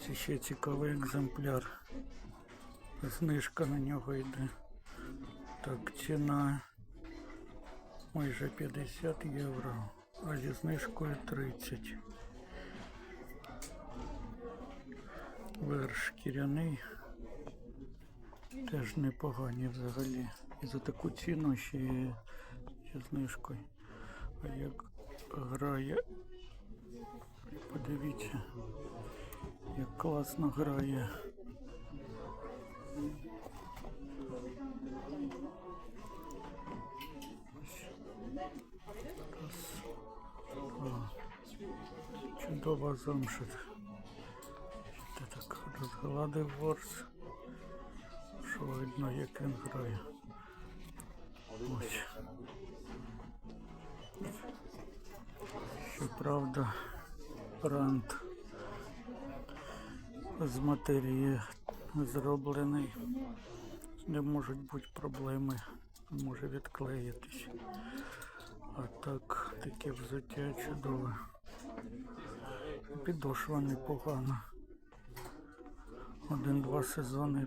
Ось ще цікавий екземпляр. Знижка на нього йде. Так, ціна майже 50 євро, а зі знижкою 30. Верш шкіряний. Теж непогані взагалі. І за таку ціну ще зі знижкою. А як грає, подивіться, як класно грає. Чудова замшит. Ти так розгладив ворс. Що видно, як він грає. Ось. Щоправда, рант з матерії зроблений. Не можуть бути проблеми, може відклеїтись. А так, таке взуття чудове. Підошва непогана. Один-два сезони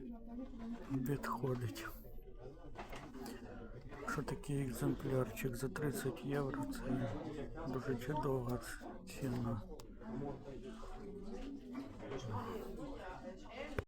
відходить. Що такий екземплярчик за 30 євро, це дуже чудова ціна.